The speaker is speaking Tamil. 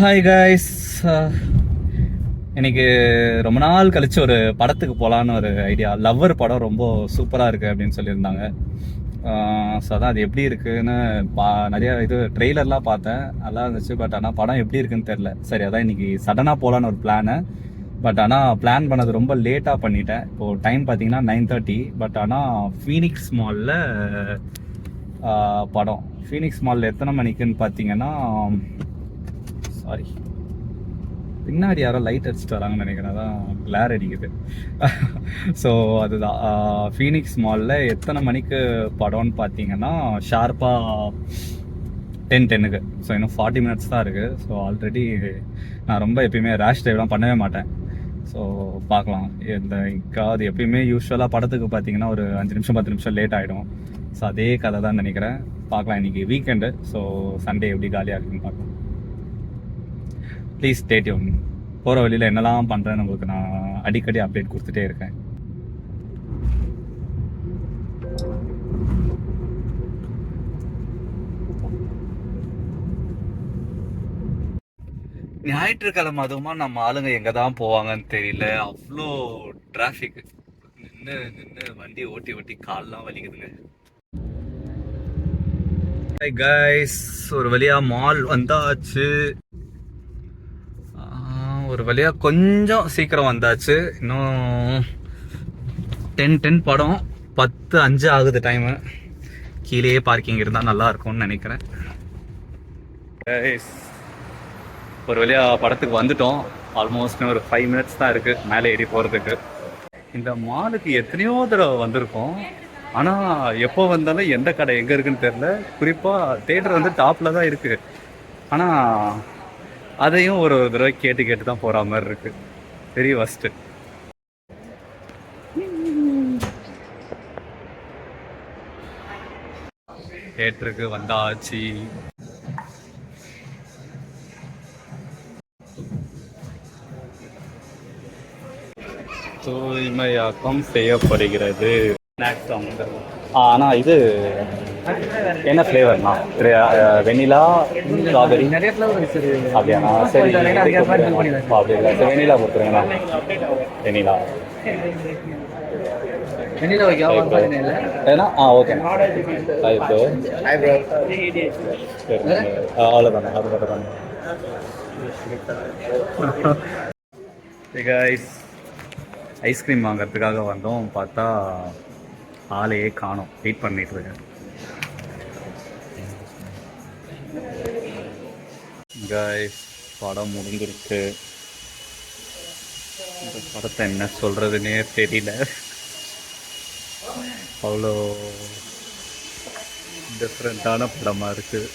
ஹாய் காய்ஸ் uh, இன்னைக்கு ரொம்ப நாள் கழிச்சு ஒரு படத்துக்கு போகலான்னு ஒரு ஐடியா லவ்வர் படம் ரொம்ப சூப்பராக இருக்குது அப்படின்னு சொல்லியிருந்தாங்க. Uh, ஸோ அதான் அது எப்படி இருக்குதுன்னு பா நிறையா இது ட்ரெய்லர்லாம் பார்த்தேன். நல்லா இருந்துச்சு பட் ஆனால் படம் எப்படி இருக்குன்னு தெரில சரி அதான் இன்றைக்கி சடனாக போகலான்னு ஒரு பிளானு பட் ஆனால் பிளான் பண்ணது ரொம்ப லேட்டாக பண்ணிட்டேன். இப்போது டைம் பார்த்தீங்கன்னா நைன் தேர்ட்டி பட் ஆனால் ஃபீனிக்ஸ் மாலில் படம். ஃபீனிக்ஸ் மாலில் எத்தனை மணிக்குன்னு பார்த்தீங்கன்னா சாரி பின்னாடி யாரோ லைட் அடிச்சுட்டு வராங்கன்னு நினைக்கிறேன். தான் கிளார் அடிக்குது. ஸோ அதுதான். ஃபீனிக்ஸ் மாலில் எத்தனை மணிக்கு படம்னு பார்த்தீங்கன்னா ஷார்ப்பாக டென் டென்னுக்கு ஸோ இன்னும் ஃபார்ட்டி மினிட்ஸ் தான் இருக்குது ஸோ ஆல்ரெடி நான் ரொம்ப எப்பயுமே ரேஷ் ட்ரைவ்லாம் பண்ணவே மாட்டேன். ஸோ பார்க்கலாம். இந்த அது எப்பயுமே யூஸ்வலாக படத்துக்கு பார்த்தீங்கன்னா ஒரு அஞ்சு நிமிஷம் பத்து நிமிஷம் லேட் ஆகிடும் ஸோ அதே கதை தான் நினைக்கிறேன். பார்க்கலாம் இன்னைக்கு வீக்கெண்டு ஸோ சண்டே எப்படி காலியாக இருக்குன்னு பார்க்கலாம். ப்ளீஸ் ஸ்டேட்யூன் போகிற வழியில் என்னெல்லாம் பண்ணுறேன்னு உங்களுக்கு நான் அடிக்கடி அப்டேட் கொடுத்துட்டே இருக்கேன். ஞாயிற்றுக்கிழமை அதுவுமா நம்ம ஆளுங்க எங்கே தான் போவாங்கன்னு தெரியல. அவ்வளோ டிராஃபிக் நின்று நின்று வண்டி ஓட்டி ஓட்டி கால்லாம் வலிக்குதுங்க. கைஸ் ஒரு வழியா மால் வந்தாச்சு. ஒரு வழியா கொஞ்சம் சீக்கிரம் வந்தாச்சு. இன்னும் டென் டென் படம் பத்து அஞ்சு ஆகுது டைமு கீழேயே பார்க்கிங் இருந்தால் நல்லா இருக்கும்னு நினைக்கிறேன். ஒரு வழியா படத்துக்கு வந்துட்டோம். ஆல்மோஸ்ட் ஒரு ஃபைவ் மினிட்ஸ் தான் இருக்கு. மேலே ஏறி போகிறதுக்கு இந்த மாலுக்கு எத்தனையோ தடவை வந்திருக்கோம். ஆனால் எப்போ வந்தாலும் எந்த கடை எங்கே இருக்குன்னு தெரில குறிப்பாக தேட்டர் வந்து டாப்பில் தான் இருக்குது ஆனால் அதையும் ஒரு ஒரு தடவை கேட்டு கேட்டு தான் போகிற மாதிரி இருக்கு. வெரி ஃபஸ்ட்டு தேட்டருக்கு வந்தாச்சு. தூய்மையாக்கம் செய்யப்படுகிறது. ஆனால் இது என்ன ஃப்ளேவர்னா வெனிலா ஸ்ட்ராபெரி அப்படியாண்ணா சரி. அப்படிங்களா சரி வெனிலா கொடுத்துருங்கண்ணா. வெனிலா வெண்ணில வைக்கவா? ஒரு பிரச்சனை இல்லை. ஏன்னா ஆ ஓகே ஹாய் ப்ரோ சரி. ஆ, அவ்வளோதாண்ணா அது மட்டும் தானே. கைஸ் ஐஸ்கிரீம் வாங்குறதுக்காக வந்தோம். பார்த்தா ஆளையே காணோம். வெயிட் பண்ணிட்டு இருக்கேன். கைஸ் படம் முடிஞ்சிருக்கு. இந்த படத்தை என்ன சொல்றதுன்னே தெரியல. அவ்வளோ டிஃப்ரெண்ட்டான படமாக இருக்குது